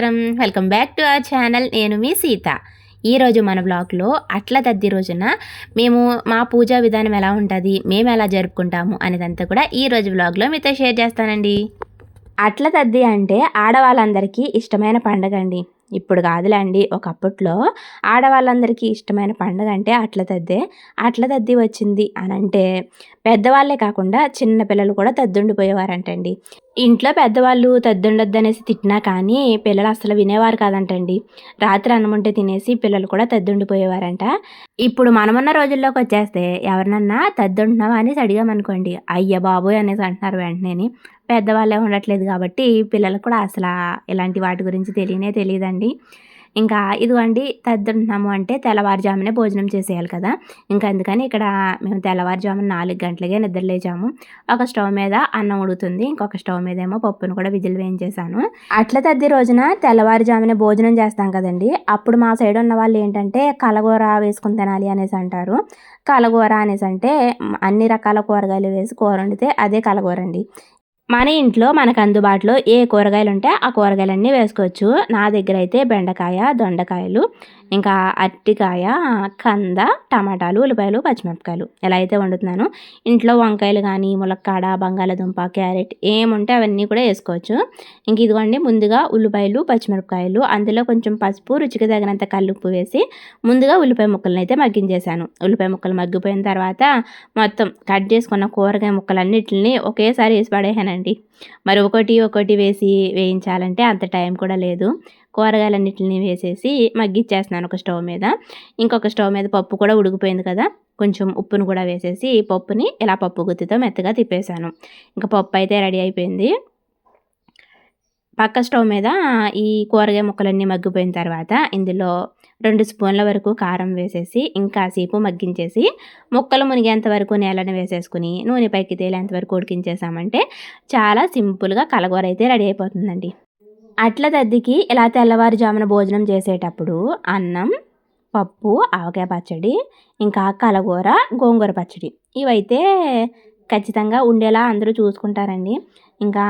నమస్కారం. Welcome back to our channel. నేను మీ సీత. ఈరోజు మన బ్లాగ్లో అట్ల తద్ది రోజున మేము మా పూజా విధానం ఎలా ఉంటుంది మేము ఎలా జరుపుకుంటాము అనేదంతా కూడా ఈ రోజు బ్లాగ్లో మీతో షేర్ చేస్తానండి. అట్ల తద్ది అంటే ఆడవాళ్ళందరికీ ఇష్టమైన పండగ అండి. ఇప్పుడు కాదులేండి ఒకప్పట్లో ఆడవాళ్ళందరికీ ఇష్టమైన పండుగ అంటే అట్ల తద్దే అట్ల తద్ది వచ్చింది అని అంటే పెద్దవాళ్ళే కాకుండా చిన్న పిల్లలు కూడా తద్దుండిపోయేవారంటండి ఇంట్లో పెద్దవాళ్ళు తద్దుండొద్దు అనేసి తిట్టినా కానీ పిల్లలు అసలు వినేవారు కాదంటండి. రాత్రి అన్నముంటే తినేసి పిల్లలు కూడా తద్దుండిపోయేవారంట. ఇప్పుడు మనమున్న రోజుల్లోకి వచ్చేస్తే ఎవరినన్నా తద్దుంటున్నావా అనేసి అడిగామనుకోండి. అయ్య బాబోయ్ అనేసి అంటున్నారు వెంటనే పెద్దవాళ్ళే ఉండట్లేదు కాబట్టి పిల్లలకు కూడా అసలు ఇలాంటి వాటి గురించి తెలియనే తెలియదండి. ఇంకా ఇదిగోండి తద్దుంటున్నాము అంటే తెల్లవారుజామునే భోజనం చేసేయాలి కదా. ఇంకా అందుకని ఇక్కడ మేము తెల్లవారుజామున నాలుగు గంటలకే నిద్రలేచాము ఒక స్టవ్ మీద అన్నం ఉడుకుతుంది ఇంకొక స్టవ్ మీద ఏమో పప్పును కూడా విజిల్ వేయించేసాను అట్ల తద్ది రోజున తెల్లవారుజామునే భోజనం చేస్తాం కదండి. అప్పుడు మా సైడ్ ఉన్న వాళ్ళు ఏంటంటే కలగూర వేసుకుని తినాలి అనేసి అంటారు. కలగూర అనేసి అంటే అన్ని రకాల కూరగాయలు వేసి కూర వండితే అదే కలగూరండి మన ఇంట్లో మనకు అందుబాటులో ఏ కూరగాయలు ఉంటే ఆ కూరగాయలన్నీ వేసుకోవచ్చు. నా దగ్గర అయితే బెండకాయ దొండకాయలు ఇంకా అరటికాయ కంద టమాటాలు ఉల్లిపాయలు పచ్చిమిరపకాయలు ఎలా అయితే వండుతున్నాను. ఇంట్లో వంకాయలు కానీ ములక్కాడ బంగాళదుంప క్యారెట్ ఏముంటే అవన్నీ కూడా వేసుకోవచ్చు. ఇంక ఇదిగోండి ముందుగా ఉల్లిపాయలు పచ్చిమిరపకాయలు అందులో కొంచెం పసుపు రుచికి తగినంత కల్లుప్పు వేసి ముందుగా ఉల్లిపాయ ముక్కలను అయితే మగ్గించేశాను. ఉల్లిపాయ ముక్కలు మగ్గిపోయిన తర్వాత మొత్తం కట్ చేసుకున్న కూరగాయ ముక్కలన్నిటిని ఒకేసారి వేసి పడేసానండి. మరి ఒకటి ఒకటి వేసి వేయించాలంటే అంత టైం కూడా లేదు. కూరగాయలన్నిటిని వేసేసి మగ్గిచ్చేస్తున్నాను ఒక స్టవ్ మీద. ఇంకొక స్టవ్ మీద పప్పు కూడా ఉడికిపోయింది కదా. కొంచెం ఉప్పును కూడా వేసేసి పప్పుని ఇలా పప్పు గుత్తితో మెత్తగా తిప్పేశాను. ఇంకా పప్పు అయితే రెడీ అయిపోయింది. పక్క స్టవ్ మీద ఈ కూరగాయ ముక్కలన్నీ మగ్గిపోయిన తర్వాత ఇందులో రెండు స్పూన్ల వరకు కారం వేసేసి ఇంకా సేపు మగ్గించేసి ముక్కలు మునిగేంత వరకు నేలను వేసేసుకుని నూనె పైకి తేలేంత వరకు ఉడికించేసామంటే చాలా సింపుల్గా కలగూర అయితే రెడీ అయిపోతుందండి. అట్ల దద్దికి ఇలా తెల్లవారుజామున భోజనం చేసేటప్పుడు అన్నం పప్పు ఆవకాయ పచ్చడి ఇంకా కలగూర గోంగూర పచ్చడి. ఇవైతే ఖచ్చితంగా ఉండేలా అందరూ చూసుకుంటారండి. ఇంకా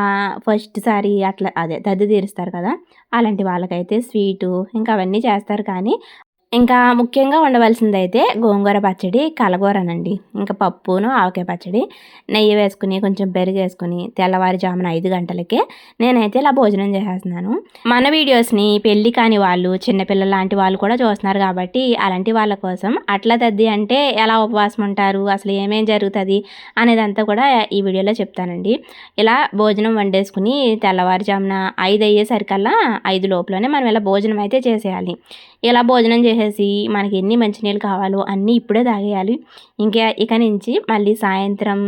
ఫస్ట్ సారి అట్లా అదే దద్దు తీరుస్తారు కదా అలాంటి వాళ్ళకైతే స్వీటు ఇంకా అవన్నీ చేస్తారు. కానీ ఇంకా ముఖ్యంగా ఉండవలసింది అయితే గోంగూర పచ్చడి కలగూరనండి. ఇంకా పప్పును ఆవకాయ పచ్చడి నెయ్యి వేసుకుని కొంచెం పెరుగు వేసుకుని తెల్లవారుజామున ఐదు గంటలకే నేనైతే ఇలా భోజనం చేసేస్తున్నాను. మన వీడియోస్ని పెళ్ళి కాని వాళ్ళు చిన్నపిల్లలు లాంటి వాళ్ళు కూడా చూస్తున్నారు కాబట్టి అలాంటి వాళ్ళ కోసం అట్లా తద్ది అంటే ఎలా ఉపవాసం ఉంటారు అసలు ఏమేం జరుగుతుంది అనేదంతా కూడా ఈ వీడియోలో చెప్తానండి. ఇలా భోజనం వండేసుకుని తెల్లవారుజామున ఐదు అయ్యేసరికల్లా ఐదు లోపలనే మనం ఇలా భోజనం అయితే చేసేయాలి. ఇలా భోజనం చేసేసి మనకి ఎన్ని మంచినీళ్ళు కావాలో అన్నీ ఇప్పుడే తాగేయాలి. ఇంకా ఇక నుంచి మళ్ళీ సాయంత్రం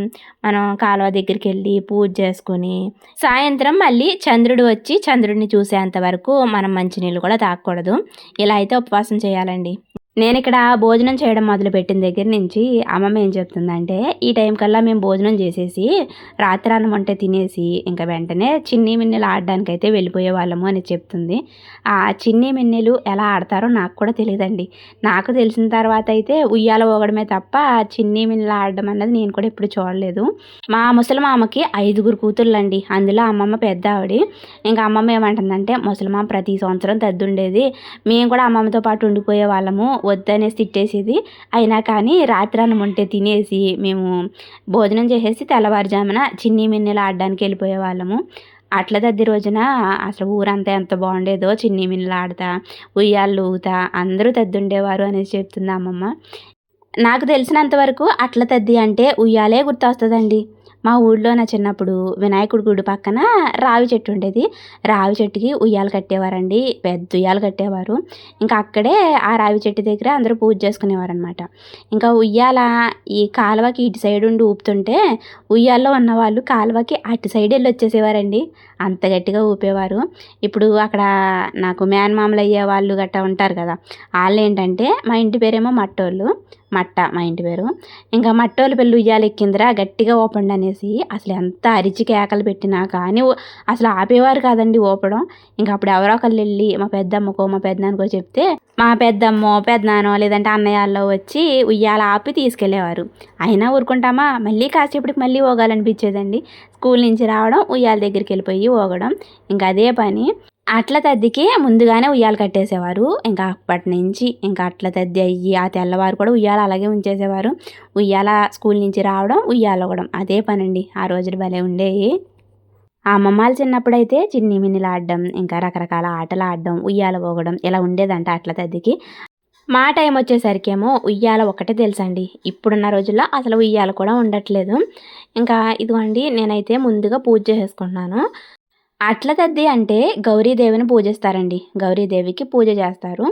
మనం కాలువ దగ్గరికి వెళ్ళి పూజ చేసుకొని సాయంత్రం మళ్ళీ చంద్రుడు వచ్చి చంద్రుడిని చూసేంత వరకు మనం మంచినీళ్ళు కూడా తాగకూడదు. ఇలా అయితే ఉపవాసం చేయాలండి. నేను ఇక్కడ భోజనం చేయడం మొదలుపెట్టిన దగ్గర నుంచి అమ్మమ్మ ఏం చెప్తుందంటే ఈ టైం కల్లా మేము భోజనం చేసేసి రాత్రి అన్నం వంట తినేసి ఇంకా వెంటనే చిన్ని మిన్నెలు ఆడడానికి అయితే వెళ్ళిపోయే వాళ్ళము అని చెప్తుంది. ఆ చిన్ని మిన్నెలు ఎలా ఆడతారో నాకు కూడా తెలియదండి నాకు తెలిసిన తర్వాత అయితే ఉయ్యాల పోగడమే తప్ప చిన్ని మిన్నెలు ఆడడం అన్నది నేను కూడా ఎప్పుడు చూడలేదు. మా ముసలమామకి ఐదుగురు కూతుళ్ళండి అందులో అమ్మమ్మ పెద్ద ఆవిడ. ఇంకా అమ్మమ్మ ఏమంటుందంటే ముసలమామ ప్రతి సంవత్సరం తద్దుండేది. మేము కూడా అమ్మమ్మతో పాటు ఉండిపోయే వాళ్ళము వద్దనేసి తిట్టేసేది. అయినా కానీ రాత్రి అన్నం ఉంటే తినేసి మేము భోజనం చేసేసి తెల్లవారుజామున చిన్ని మిన్నెలు ఆడడానికి వెళ్ళిపోయే వాళ్ళము అట్ల దద్ది రోజున అసలు ఊరంతా ఎంత బాగుండేదో చిన్ని మిన్నెలు ఆడతా ఉయ్యాళ్ళు ఊతా అందరూ తద్దుండేవారు అనేసి చెప్తుంది అమ్మమ్మ. నాకు తెలిసినంతవరకు అట్ల తద్ది అంటే ఉయ్యాలే గుర్తొస్తుందండి. మా ఊళ్ళో నా చిన్నప్పుడు వినాయకుడి గుడి పక్కన రావి చెట్టు ఉండేది. రావి చెట్టుకి ఉయ్యాలు కట్టేవారండి. పెద్ద ఉయ్యాలు కట్టేవారు. ఇంకా అక్కడే ఆ రావి చెట్టు దగ్గర అందరూ పూజ చేసుకునేవారు అనమాట ఇంకా ఉయ్యాల ఈ కాలువకి ఇటు సైడ్ ఉండి ఊపుతుంటే ఉయ్యాల్లో ఉన్నవాళ్ళు కాలువకి అటు సైడ్ వెళ్ళి వచ్చేసేవారండి. అంత గట్టిగా ఊపేవారు. ఇప్పుడు అక్కడ నాకు మేనమామలు అయ్యే వాళ్ళు గట్టా ఉంటారు కదా. వాళ్ళు ఏంటంటే మా ఇంటి పేరేమో మట్టోళ్ళు. మట్ట మా ఇంటి పేరు. ఇంకా మట్టోళ్ళ పెళ్ళి ఉయ్యాలు ఎక్కిందిరా గట్టిగా ఓపండి అనేసి అసలు ఎంత అరిచి కేకలు పెట్టినా కానీ అసలు ఆపేవారు కాదండి ఓపడం. ఇంకా అప్పుడు ఎవరో ఒకళ్ళు వెళ్ళి మా పెద్దమ్మకో మా పెద్దనాన్నకో చెప్తే మా పెద్దమ్మో పెద్దనానో లేదంటే అన్నయ్యాల్లో వచ్చి ఉయ్యాల ఆపి తీసుకెళ్ళేవారు అయినా ఊరుకుంటామా? మళ్ళీ కాసేపటికి మళ్ళీ ఓగాలనిపించేదండి స్కూల్ నుంచి రావడం ఉయ్యాల దగ్గరికి వెళ్ళిపోయి ఊగడం ఇంకా అదే పని. అట్ల తద్దికి ముందుగానే ఉయ్యాలు కట్టేసేవారు. ఇంకా అప్పటి నుంచి ఇంకా అట్ల తద్ది అయ్యి ఆ తెల్లవారు కూడా ఉయ్యాల అలాగే ఉంచేసేవారు. ఉయ్యాల స్కూల్ నుంచి రావడం ఉయ్యాల ఊగడం అదే పనండి. ఆ రోజులు భలే ఉండేవి ఆ అమ్మమ్మలు చిన్నప్పుడైతే చిన్ని మిన్నిలు ఆడడం ఇంకా రకరకాల ఆటలు ఆడడం ఉయ్యాల పోగడం ఇలా ఉండేదంట అట్ల తద్దికి. మా టైం వచ్చేసరికేమో ఉయ్యాల ఒకటే తెలుసండి. ఇప్పుడున్న రోజుల్లో అసలు ఉయ్యాల కూడా ఉండట్లేదు. ఇంకా ఇదిగోండి నేనైతే ముందుగా పూజ చేసేసుకుంటున్నాను అట్ల తద్ది అంటే గౌరీదేవిని పూజిస్తారండి. గౌరీదేవికి పూజ చేస్తారు.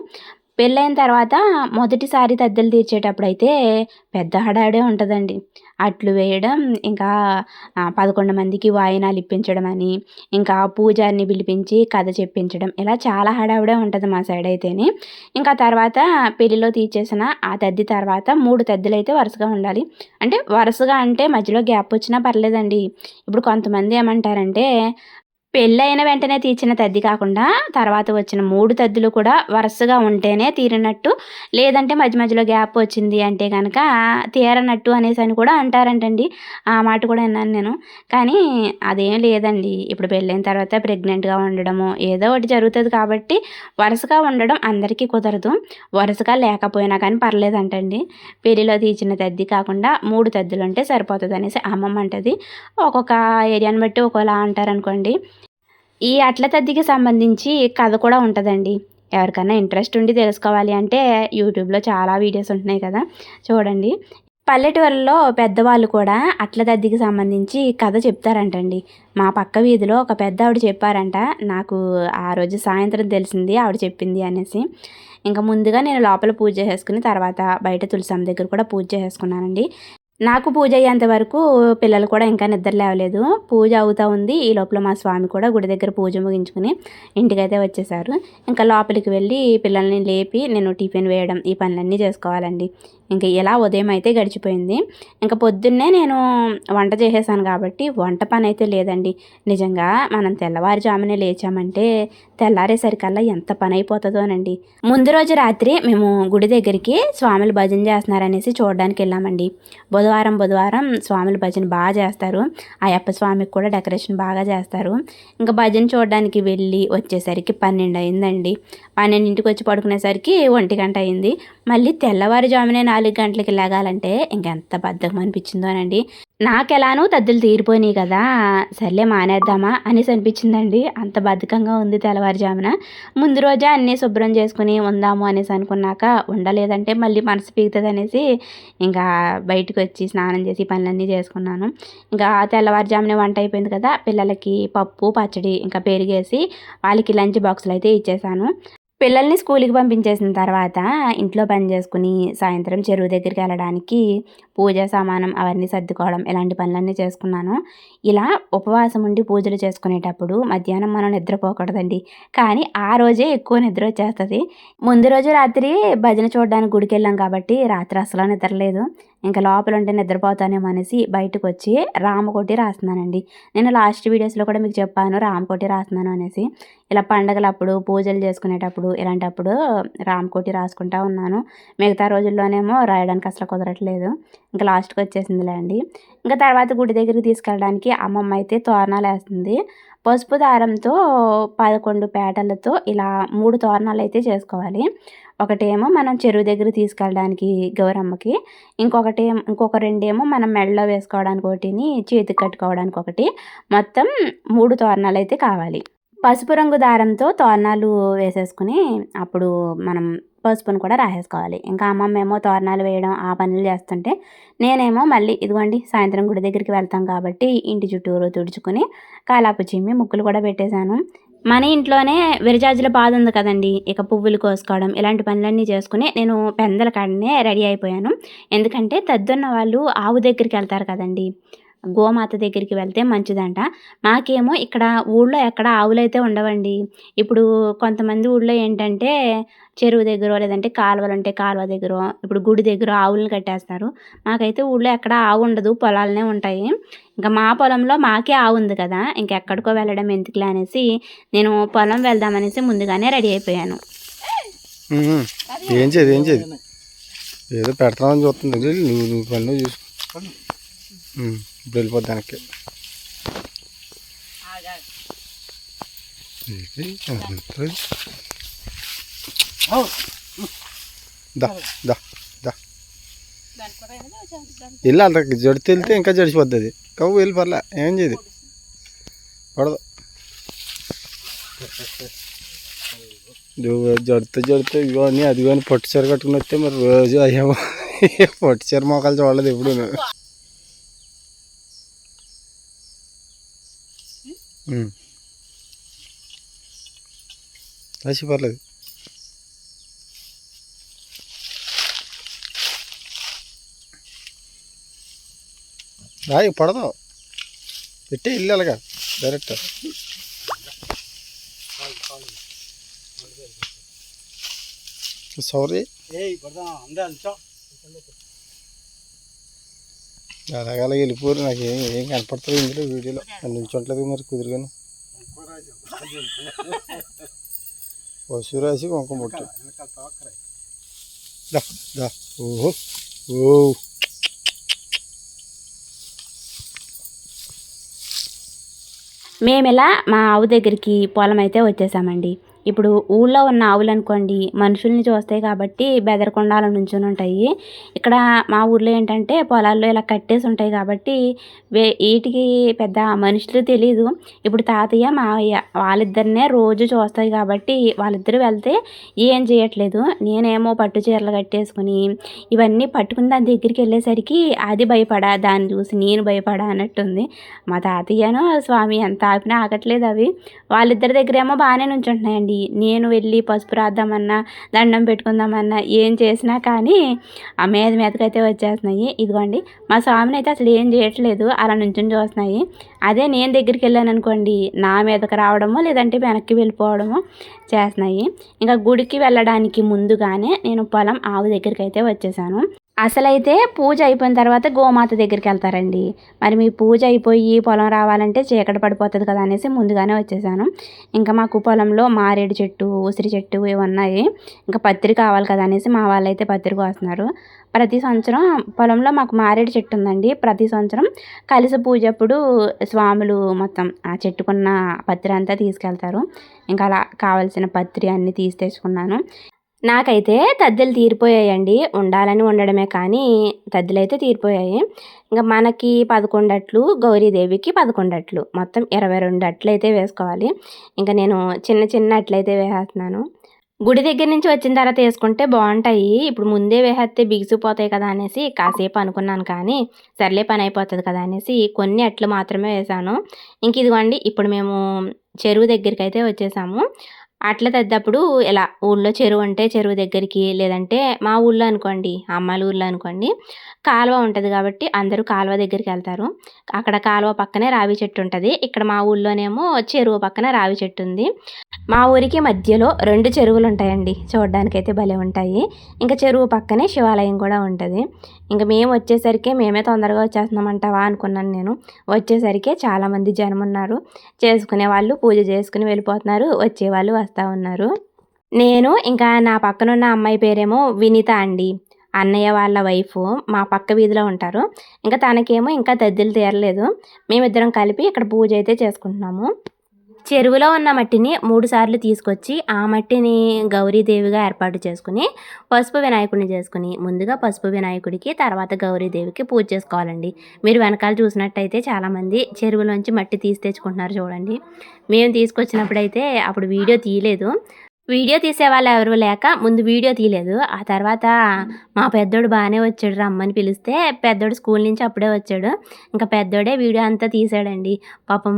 పెళ్ళైన తర్వాత మొదటిసారి తద్దెలు తీర్చేటప్పుడు అయితే పెద్ద హడాడే ఉంటుందండి. అట్లు వేయడం ఇంకా పదకొండు మందికి వాయినాలు ఇప్పించడం అని ఇంకా పూజారిని పిలిపించి కథ చెప్పించడం ఇలా చాలా హడావుడే ఉంటుంది మా సైడ్ అయితేనే. ఇంకా తర్వాత పెళ్ళిలో తీర్చేసిన ఆ తద్ది తర్వాత మూడు తద్దులు అయితే వరుసగా ఉండాలి. అంటే వరుసగా అంటే మధ్యలో గ్యాప్ వచ్చినా పర్లేదండి. ఇప్పుడు కొంతమంది ఏమంటారంటే పెళ్ళైన వెంటనే తీర్చిన తద్ది కాకుండా తర్వాత వచ్చిన మూడు తద్దులు కూడా వరుసగా ఉంటేనే తీరినట్టు. లేదంటే మధ్య మధ్యలో గ్యాప్ వచ్చింది అంటే కనుక తీరనట్టు అనేసి అని కూడా అంటారంటండి. ఆ మాట కూడా విన్నాను నేను. కానీ అదేం లేదండి. ఇప్పుడు పెళ్ళైన తర్వాత ప్రెగ్నెంట్గా ఉండడము ఏదో ఒకటి జరుగుతుంది కాబట్టి వరుసగా ఉండడం అందరికీ కుదరదు. వరుసగా లేకపోయినా కానీ పర్లేదంటండి. పెళ్ళిలో తీర్చిన తద్ది కాకుండా మూడు తద్దులు ఉంటే సరిపోతుంది అనేసి అమ్మమ్మ అంటది. ఒక్కొక్క ఏరియాని బట్టి ఒక్కోలా అంటారనుకోండి. ఈ అట్ల తద్దికి సంబంధించి కథ కూడా ఉంటుందండి. ఎవరికైనా ఇంట్రెస్ట్ ఉండి తెలుసుకోవాలి అంటే యూట్యూబ్లో చాలా వీడియోస్ ఉంటున్నాయి కదా. చూడండి. పల్లెటూరులో పెద్దవాళ్ళు కూడా అట్ల దద్దికి సంబంధించి కథ చెప్తారంటండి. మా పక్క వీధిలో ఒక పెద్ద ఆవిడ చెప్పారంట నాకు ఆ రోజు సాయంత్రం తెలిసింది ఆవిడ చెప్పింది అనేసి. ఇంకా ముందుగా నేను లోపల పూజ చేసుకుని తర్వాత బయట తులసమ్మ దగ్గర కూడా పూజ చేసుకున్నానండి. నాకు పూజ అయ్యేంత వరకు పిల్లలు కూడా ఇంకా నిద్ర లేవలేదు. పూజ అవుతూ ఉంది. ఈ లోపల మా స్వామి కూడా గుడి దగ్గర పూజ ముగించుకుని ఇంటికైతే వచ్చేసారు. ఇంకా లోపలికి వెళ్ళి పిల్లల్ని లేపి నేను టిఫిన్ వేయడం ఈ పనులన్నీ చేసుకోవాలండి. ఇంకా ఇలా ఉదయం అయితే గడిచిపోయింది. ఇంకా పొద్దున్నే నేను వంట చేసేసాను కాబట్టి వంట పని అయితే లేదండి. నిజంగా మనం తెల్లవారుజామునే లేచామంటే తెల్లారేసరికల్లా ఎంత పని అయిపోతుందోనండి ముందు రోజు రాత్రి మేము గుడి దగ్గరికి స్వాములు భజన చేస్తున్నారనేసి చూడడానికి వెళ్ళామండి. బుధవారం బుధవారం స్వాములు భజన బాగా చేస్తారు. అయ్యప్ప స్వామికి కూడా డెకరేషన్ బాగా చేస్తారు. ఇంకా భజన చూడడానికి వెళ్ళి వచ్చేసరికి పన్నెండు అయిందండి. పన్నెండింటికి వచ్చి పడుకునేసరికి ఒంటి గంట అయింది. మళ్ళీ తెల్లవారుజామునే నాలుగు గంటలకి లేగాలంటే ఇంకెంత బద్ధకం అనిపించిందోనండి నాకెలానూ తద్దులు తీరిపోయినాయి కదా సర్లే మానేద్దామా అనేసి అనిపించిందండి. అంత బద్ధకంగా ఉంది తెల్లవారుజామున. ముందు రోజే అన్నీ శుభ్రం చేసుకుని ఉందాము అనేసి అనుకున్నాక ఉండలేదంటే మళ్ళీ మనసు పీగుతుంది అనేసి ఇంకా బయటకు వచ్చి స్నానం చేసి పనులన్నీ చేసుకున్నాను. ఇంకా తెల్లవారుజామునే వంట అయిపోయింది కదా పిల్లలకి పప్పు పచ్చడి ఇంకా పెరిగేసి వాళ్ళకి లంచ్ బాక్సులు అయితే ఇచ్చేసాను. పిల్లల్ని స్కూల్కి పంపించేసిన తర్వాత ఇంట్లో పని చేసుకుని సాయంత్రం చెరువు దగ్గరికి వెళ్ళడానికి పూజ సామానం అవన్నీ సర్దుకోవడం ఇలాంటి పనులన్నీ చేసుకున్నాను. ఇలా ఉపవాసం ఉండి పూజలు చేసుకునేటప్పుడు మధ్యాహ్నం మనం నిద్రపోకూడదండి. కానీ ఆ రోజే ఎక్కువ నిద్ర వచ్చేస్తుంది. ముందు రోజు రాత్రి భజన చూడడానికి గుడికి వెళ్ళాం కాబట్టి రాత్రి అసలు నిద్రలేదు. ఇంకా లోపల ఉంటే నిద్రపోతానేమో అనేసి బయటకు వచ్చి రామకోటి రాస్తున్నానండి. నేను లాస్ట్ వీడియోస్లో కూడా మీకు చెప్పాను రామకోటి రాస్తున్నాను అనేసి. ఇలా పండగలప్పుడు పూజలు చేసుకునేటప్పుడు ఇలాంటప్పుడు రామకోటి రాసుకుంటా ఉన్నాను. మిగతా రోజుల్లోనేమో రాయడానికి అసలు కుదరట్లేదు. ఇంకా లాస్ట్కి వచ్చేసిందిలే అండి. ఇంకా తర్వాత గుడి దగ్గరికి తీసుకెళ్ళడానికి అమ్మమ్మ అయితే తోరణాలు వేస్తుంది పసుపు దారంతో పదకొండు పేటలతో ఇలా మూడు తోరణాలు అయితే చేసుకోవాలి. ఒకటేమో మనం చెరువు దగ్గర తీసుకెళ్ళడానికి గౌరమ్మకి ఇంకొకటి ఇంకొక రెండేమో మనం మెడలో వేసుకోవడానికి ఒకటిని చేతికి కట్టుకోవడానికి ఒకటి. మొత్తం మూడు తోరణాలు అయితే కావాలి. పసుపు రంగు దారంతో తోరణాలు వేసేసుకుని అప్పుడు మనం పసుపును కూడా రాసేసుకోవాలి. ఇంకా అమ్మమ్మ ఏమో తోరణాలు వేయడం ఆ పనులు చేస్తుంటే నేనేమో మళ్ళీ ఇదిగోండి సాయంత్రం గుడి దగ్గరికి వెళ్తాం కాబట్టి ఇంటి చుట్టూరు తుడుచుకుని కాలాపు చిమ్మి ముక్కులు కూడా పెట్టేశాను. మన ఇంట్లోనే విరజాజుల బాధ ఉంది కదండి. ఇక పువ్వులు కోసుకోవడం ఇలాంటి పనులన్నీ చేసుకుని నేను పెందల కాడనే రెడీ అయిపోయాను. ఎందుకంటే తద్దున్న వాళ్ళు ఆవు దగ్గరికి వెళ్తారు కదండి. గోమాత దగ్గరికి వెళ్తే మంచిదంట. మాకేమో ఇక్కడ ఊళ్ళో ఎక్కడ ఆవులైతే ఉండవండి. ఇప్పుడు కొంతమంది ఊళ్ళో ఏంటంటే చెరువు దగ్గర లేదంటే కాలువలు ఉంటే కాలువ దగ్గర ఇప్పుడు గుడి దగ్గర ఆవులను కట్టేస్తారు. మాకైతే ఊళ్ళో ఎక్కడ ఆవు ఉండదు పొలాలనే ఉంటాయి. ఇంకా మా పొలంలో మాకే ఆవు ఉంది కదా ఇంకెక్కడికో వెళ్ళడం ఎందుకులే అనేసి నేను పొలం వెళ్దామనేసి ముందుగానే రెడీ అయిపోయాను. ఏం చేయదు ఏం చేయదు ఏదో పెడతామని చూస్తుంది నువ్వు నువ్వు పనులు చూసుకో. ఇప్పుడు వెళ్ళిపోద్ది వెనక్కి ఏంటి? అంతా జడితే వెళ్తే ఇంకా జడిచిపోద్ది కవ్వు వెళ్ళి పర్లే ఏం చేయదు. పడదు. జడితే జడితే ఇగో అని అది కానీ పట్టు చీర కట్టుకుని వస్తే మరి రోజు అయ్యేమో పట్టు చీర మొక్కలు చూడలేదు ఎప్పుడు. రాసి పర్లేదు. రాయి పడదు. పెట్టి ఇల్లు అలాగా డైరెక్ట్ సారీ. అలాగలా వెళ్ళిపోరు నాకు ఏం ఏం కనపడుతుంది ఇందులో వీడియోలో. నిల్చుంటలేదు మరి కుదురుగాను. పశువు రాసి కుంకుమ ముట్టు దా ఓహో. ఓ. మేము ఇలా మా ఆవు దగ్గరికి పొలం అయితే వచ్చేసామండి. ఇప్పుడు ఊళ్ళో ఉన్న ఆవులు అనుకోండి మనుషుల్ని చూస్తాయి కాబట్టి బెదరకుండా అలా నుంచుని ఉంటాయి. ఇక్కడ మా ఊర్లో ఏంటంటే పొలాల్లో ఇలా కట్టేసి ఉంటాయి కాబట్టి వే వీటికి పెద్ద మనుషులు తెలియదు ఇప్పుడు తాతయ్య మావయ్య వాళ్ళిద్దరినే రోజు చూస్తాయి కాబట్టి వాళ్ళిద్దరు వెళ్తే ఏం చేయట్లేదు. నేనేమో పట్టు చీరలు కట్టేసుకుని ఇవన్నీ పట్టుకుని దాని దగ్గరికి వెళ్ళేసరికి అది భయపడా దాన్ని చూసి నేను భయపడా అన్నట్టుంది. మా తాతయ్యను స్వామి ఎంత ఆపినా ఆగట్లేదు అవి. వాళ్ళిద్దరి దగ్గర ఏమో బాగానే నుంచుంటున్నాయండి. నేను వెళ్ళి పసుపు రాద్దామన్నా దండం పెట్టుకుందామన్నా ఏం చేసినా కానీ ఆ మీద మీదకైతే వచ్చేస్తున్నాయి. ఇదిగోండి మా స్వామిని అయితే అసలు ఏం చేయట్లేదు అలా నుంచుని చూస్తున్నాయి. అదే నేను దగ్గరికి వెళ్ళాను అనుకోండి నా మీదకి రావడమో లేదంటే వెనక్కి వెళ్ళిపోవడమో చేస్తున్నాయి. ఇంకా గుడికి వెళ్ళడానికి ముందుగానే నేను పొలం ఆవు దగ్గరికి అయితే వచ్చేసాను. అసలైతే పూజ అయిపోయిన తర్వాత గోమాత దగ్గరికి వెళ్తారండి. మరి మీ పూజ అయిపోయి పొలం రావాలంటే చీకటి పడిపోతుంది కదా అనేసి ముందుగానే వచ్చేసాను. ఇంకా మాకు పొలంలో మారేడు చెట్టు ఉసిరి చెట్టు ఇవి ఉన్నాయి ఇంకా పత్రి కావాలి కదా అనేసి మా వాళ్ళు అయితే పత్రి కోస్తున్నారు. ప్రతి సంవత్సరం పొలంలో మాకు మారేడు చెట్టు ఉందండి. ప్రతి సంవత్సరం కలిసి పూజ అప్పుడు స్వాములు మొత్తం ఆ చెట్టుకున్న పత్రి అంతా తీసుకెళ్తారు. ఇంకా అలా కావాల్సిన పత్రి అన్నీ తీసి తెచ్చుకున్నాను. నాకైతే తద్దెలు తీరిపోయాయండి. ఉండాలని ఉండడమే కానీ తద్దెలు అయితే తీరిపోయాయి. ఇంకా మనకి పదకొండు అట్లు గౌరీదేవికి పదకొండు అట్లు. మొత్తం ఇరవై రెండు అట్లు అయితే వేసుకోవాలి. ఇంకా నేను చిన్న చిన్న అట్లయితే వేసేస్తున్నాను. గుడి దగ్గర నుంచి వచ్చిన తర్వాత వేసుకుంటే బాగుంటాయి. ఇప్పుడు ముందే వేసేస్తే బిగిసిపోతాయి కదా అనేసి కాసేపు అనుకున్నాను కానీ సర్లే పని అయిపోతుంది కదా అనేసి కొన్ని అట్లు మాత్రమే వేసాను. ఇంక ఇదిగోండి ఇప్పుడు మేము చెరువు దగ్గరికి అయితే వచ్చేసాము. అట్ల తెద్దప్పుడు ఎలా ఊళ్ళో చెరువు అంటే చెరువు దగ్గరికి లేదంటే మా ఊళ్ళో అనుకోండి అమ్మాల ఊళ్ళో అనుకోండి కాలువ ఉంటుంది కాబట్టి అందరూ కాలువ దగ్గరికి వెళ్తారు. అక్కడ కాలువ పక్కనే రావి చెట్టు ఉంటుంది. ఇక్కడ మా ఊళ్ళోనేమో చెరువు పక్కన రావి చెట్టు ఉంది. మా ఊరికి మధ్యలో రెండు చెరువులు ఉంటాయండి. చూడడానికైతే భలే ఉంటాయి. ఇంకా చెరువు పక్కనే శివాలయం కూడా ఉంటుంది. ఇంకా మేము వచ్చేసరికి మేమే తొందరగా వచ్చేస్తున్నామంటావా అనుకున్నాను నేను. వచ్చేసరికి చాలామంది జనం ఉన్నారు. చేసుకునే వాళ్ళు పూజ చేసుకుని వెళ్ళిపోతున్నారు. వచ్చేవాళ్ళు వస్తూ ఉన్నారు. నేను ఇంకా నా పక్కన ఉన్న అమ్మాయి పేరేమో వినీత అండి. అన్నయ్య వాళ్ళ వైఫ్. మా పక్క వీధిలో ఉంటారు. ఇంకా తనకేమో ఇంకా దద్దిలు తీరలేదు. మేమిద్దరం కలిపి ఇక్కడ పూజ అయితే చేసుకుంటున్నాము. చెరువులో ఉన్న మట్టిని మూడుసార్లు తీసుకొచ్చి ఆ మట్టిని గౌరీదేవిగా ఏర్పాటు చేసుకుని పసుపు వినాయకుడిని చేసుకుని ముందుగా పసుపు వినాయకుడికి తర్వాత గౌరీదేవికి పూజ చేసుకోవాలండి. మీరు వెనకాల చూసినట్టయితే చాలామంది చెరువులోంచి మట్టి తీసి తెచ్చుకుంటున్నారు చూడండి. మేము తీసుకొచ్చినప్పుడైతే అప్పుడు వీడియో తీయలేదు. వీడియో తీసే వాళ్ళు ఎవరు లేక ముందు వీడియో తీయలేదు. ఆ తర్వాత మా పెద్దోడు బాగానే వచ్చాడు రమ్మని పిలిస్తే పెద్దోడు స్కూల్ నుంచి అప్పుడే వచ్చాడు. ఇంకా పెద్దోడే వీడియో అంతా తీసాడండి. పాపం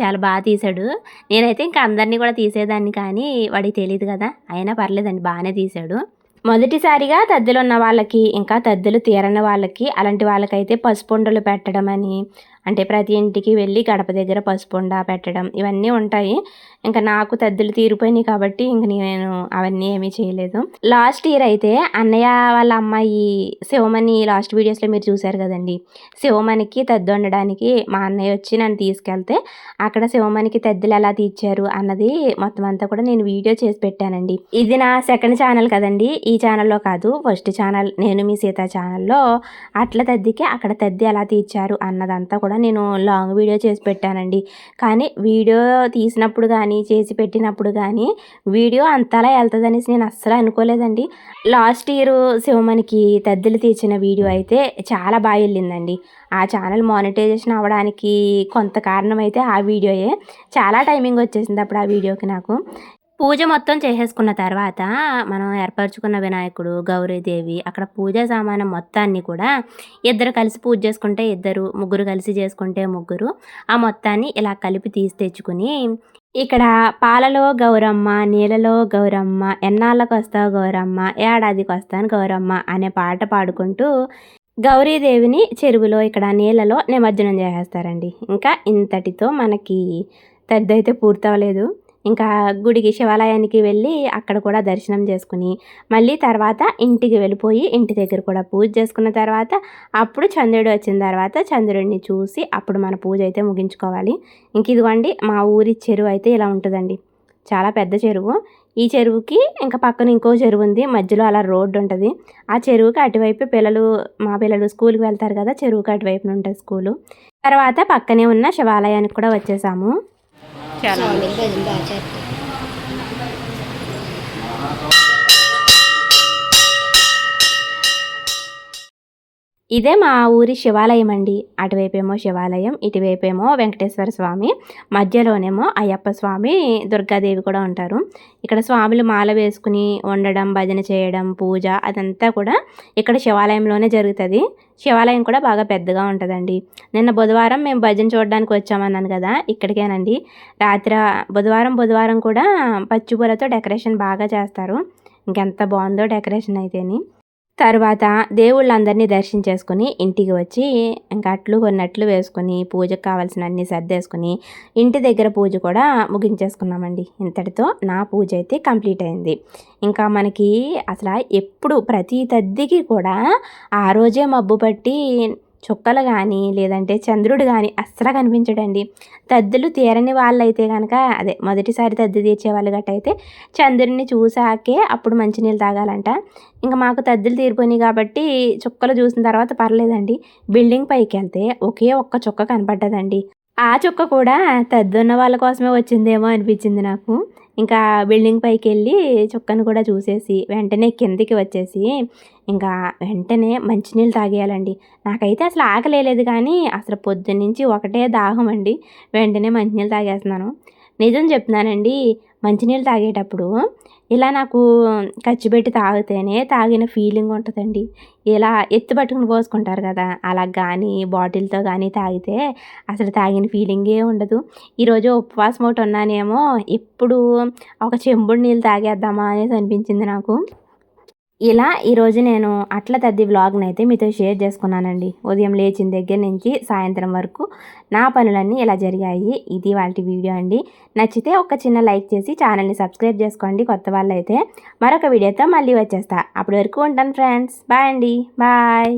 చాలా బాగా తీసాడు. నేనైతే ఇంకా అందరినీ కూడా తీసేదాన్ని కానీ వాడికి తెలియదు కదా. అయినా పర్లేదండి బాగానే తీసాడు. మొదటిసారిగా తద్దులు ఉన్న వాళ్ళకి ఇంకా తద్దులు తీరని వాళ్ళకి అలాంటి వాళ్ళకైతే పసుపుండలు పెట్టడం అని అంటే ప్రతి ఇంటికి వెళ్ళి గడప దగ్గర పసుపుండ పెట్టడం ఇవన్నీ ఉంటాయి. ఇంకా నాకు తద్దులు తీరిపోయినాయి కాబట్టి ఇంక నేను అవన్నీ ఏమీ చేయలేదు. లాస్ట్ ఇయర్ అయితే అన్నయ్య వాళ్ళ అమ్మాయి శివమణి లాస్ట్ వీడియోస్లో మీరు చూశారు కదండి. శివమణికి తద్దు వండడానికి మా అన్నయ్య వచ్చి నన్ను తీసుకెళ్తే అక్కడ శివమణికి తద్దులు ఎలా తీర్చారు అన్నది మొత్తం అంతా కూడా నేను వీడియో చేసి పెట్టానండి. ఇది నా సెకండ్ ఛానల్ కదండి. ఈ ఛానల్లో కాదు ఫస్ట్ ఛానల్ నేను మీ సీత ఛానల్లో అట్ల తద్దికి అక్కడ తద్ది ఎలా తీర్చారు అన్నదంతా కూడా నేను లాంగ్ వీడియో చేసి పెట్టానండి. కానీ వీడియో తీసినప్పుడు కానీ చేసి పెట్టినప్పుడు కానీ వీడియో అంతలా వెళ్తుందనేసి నేను అస్సలు అనుకోలేదండి. లాస్ట్ ఇయర్ శివమణికి తద్దులు తీర్చిన వీడియో అయితే చాలా బాగా వెళ్ళిందండి ఆ ఛానల్ మానిటైజేషన్ అవ్వడానికి కొంత కారణం అయితే ఆ వీడియోయే. చాలా టైమింగ్ వచ్చేసింది అప్పుడు ఆ వీడియోకి నాకు. పూజ మొత్తం చేసేసుకున్న తర్వాత మనం ఏర్పరచుకున్న వినాయకుడు గౌరీదేవి అక్కడ పూజా సామానం మొత్తాన్ని కూడా ఇద్దరు కలిసి పూజ చేసుకుంటే ఇద్దరు ముగ్గురు కలిసి చేసుకుంటే ముగ్గురు ఆ మొత్తాన్ని ఇలా కలిపి తీసి తెచ్చుకుని ఇక్కడ పాలలో గౌరమ్మ నీళ్ళలో గౌరమ్మ ఎన్నాళ్ళకు వస్తావు గౌరమ్మ ఏడాదికి వస్తాను గౌరమ్మ అనే పాట పాడుకుంటూ గౌరీదేవిని చెరువులో ఇక్కడ నీళ్ళలో నిమజ్జనం చేసేస్తారండి. ఇంకా ఇంతటితో మనకి తద్దైతే పూర్తవలేదు. ఇంకా గుడికి శివాలయానికి వెళ్ళి అక్కడ కూడా దర్శనం చేసుకుని మళ్ళీ తర్వాత ఇంటికి వెళ్ళిపోయి ఇంటి దగ్గర కూడా పూజ చేసుకున్న తర్వాత అప్పుడు చంద్రుడు వచ్చిన తర్వాత చంద్రుడిని చూసి అప్పుడు మన పూజ అయితే ముగించుకోవాలి. ఇంక ఇదిగోండి మా ఊరి చెరువు అయితే ఇలా ఉంటుందండి. చాలా పెద్ద చెరువు. ఈ చెరువుకి ఇంకా పక్కన ఇంకో చెరువు ఉంది మధ్యలో అలా రోడ్డు ఉంటుంది. ఆ చెరువుకి అటువైపు పిల్లలు మా పిల్లలు స్కూల్కి వెళ్తారు కదా చెరువుకి అటువైపున ఉంటుంది స్కూలు. తర్వాత పక్కనే ఉన్న శివాలయానికి కూడా వచ్చేసాము. స్వామి ఇదే మా ఊరి శివాలయం అండి. అటువైపేమో శివాలయం ఇటువైపేమో వెంకటేశ్వర స్వామి మధ్యలోనేమో అయ్యప్ప స్వామి దుర్గాదేవి కూడా ఉంటారు. ఇక్కడ స్వాములు మాల వేసుకుని ఉండడం భజన చేయడం పూజ అదంతా కూడా ఇక్కడ శివాలయంలోనే జరుగుతుంది. శివాలయం కూడా బాగా పెద్దగా ఉంటుందండి. నిన్న బుధవారం మేము భజన చూడడానికి వచ్చామన్నాను కదా ఇక్కడికేనండి. రాత్రి బుధవారం బుధవారం కూడా పచ్చిపూలతో డెకరేషన్ బాగా చేస్తారు. ఇంకెంత బాగుందో డెకరేషన్ అయితేని. తర్వాత దేవుళ్ళందరినీ దర్శించేసుకుని ఇంటికి వచ్చి ఇంకా అట్లు కొన్నట్లు వేసుకొని పూజకు కావాల్సిన అన్ని సర్దేసుకుని ఇంటి దగ్గర పూజ కూడా ముగించేసుకున్నామండి. ఇంతటితో నా పూజ అయితే కంప్లీట్ అయింది. ఇంకా మనకి అసలు ఎప్పుడు ప్రతి తద్దికి కూడా ఆ రోజే మబ్బు పట్టి చుక్కలు కానీ లేదంటే చంద్రుడు కానీ అస్సలు కనిపించడండి. తద్దులు తీరని వాళ్ళైతే కనుక అదే మొదటిసారి తద్దు తీర్చే వాళ్ళు గట్ట అయితే చంద్రుడిని చూసాకే అప్పుడు మంచినీళ్ళు తాగాలంట. ఇంకా మాకు తద్దులు తీరిపోయినాయి కాబట్టి చుక్కలు చూసిన తర్వాత పర్లేదండి. బిల్డింగ్ పైకి వెళ్తే ఒకే ఒక్క చుక్క కనపడ్డదండి. ఆ చుక్క కూడా తద్దున్న వాళ్ళ కోసమే వచ్చిందేమో అనిపించింది నాకు. ఇంకా బిల్డింగ్ పైకి వెళ్ళి చుక్కను కూడా చూసేసి వెంటనే కిందికి వచ్చేసి ఇంకా వెంటనే మంచినీళ్ళు తాగేయాలండి. నాకైతే అసలు ఆకలేదు కానీ అసలు పొద్దున్నుంచి ఒకటే దాహం అండి. వెంటనే మంచినీళ్ళు తాగేస్తున్నాను. నిజం చెప్తున్నానండి మంచినీళ్ళు తాగేటప్పుడు ఇలా నాకు ఖర్చు పెట్టి తాగితేనే తాగిన ఫీలింగ్ ఉంటుందండి. ఇలా ఎత్తు పట్టుకుని పోసుకుంటారు కదా అలా కానీ బాటిల్తో కానీ తాగితే అసలు తాగిన ఫీలింగే ఉండదు. ఈరోజు ఉపవాసం ఒకటి ఉన్నానేమో ఇప్పుడు ఒక చెంబుడు నీళ్ళు తాగేద్దామా అనేసి అనిపించింది నాకు. ఇలా ఈరోజు నేను అట్ల తద్ది వ్లాగ్ని అయితే మీతో షేర్ చేసుకున్నానండి. ఉదయం లేచిన దగ్గర నుంచి సాయంత్రం వరకు నా పనులన్నీ ఇలా జరిగాయి. ఇది వాళ్ళ వీడియో అండి. నచ్చితే ఒక చిన్న లైక్ చేసి ఛానల్ని సబ్స్క్రైబ్ చేసుకోండి. కొత్త వాళ్ళు అయితే మరొక వీడియోతో మళ్ళీ వచ్చేస్తా. అప్పటి వరకు ఉంటాను ఫ్రెండ్స్. బాయ్ అండి. బాయ్.